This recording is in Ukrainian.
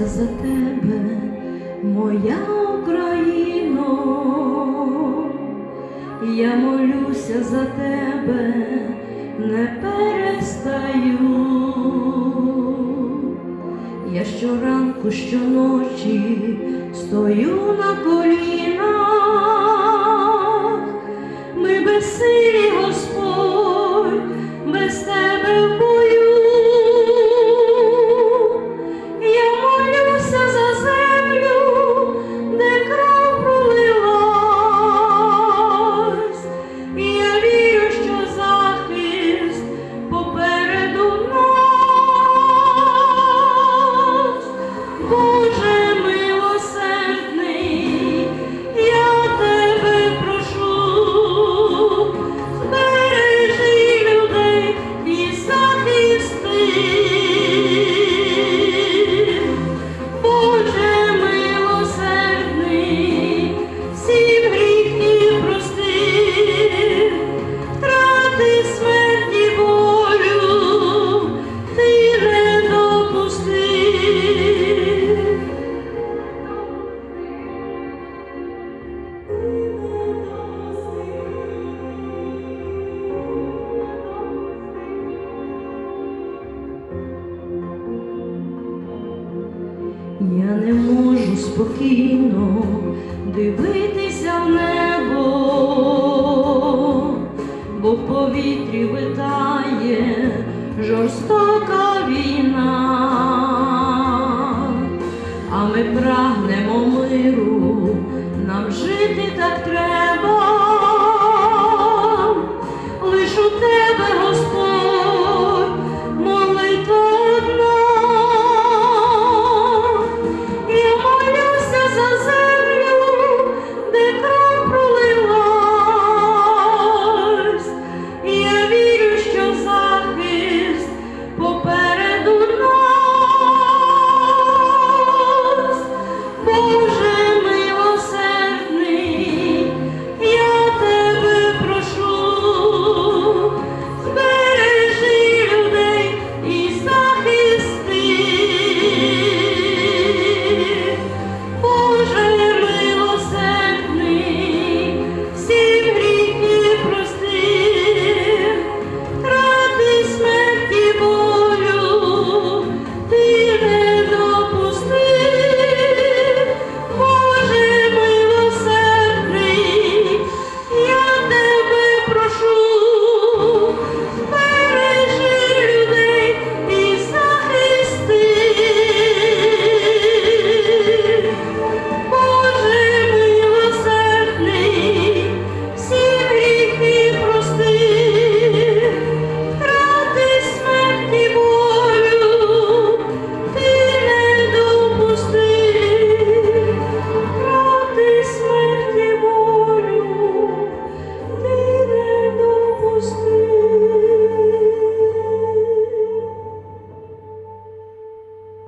Молюся за тебе, моя Україно, я молюся за тебе, не перестаю, я щоранку, щоночі стою на коліна. Я не можу спокійно дивитися в небо, бо в повітрі витає жорстоко.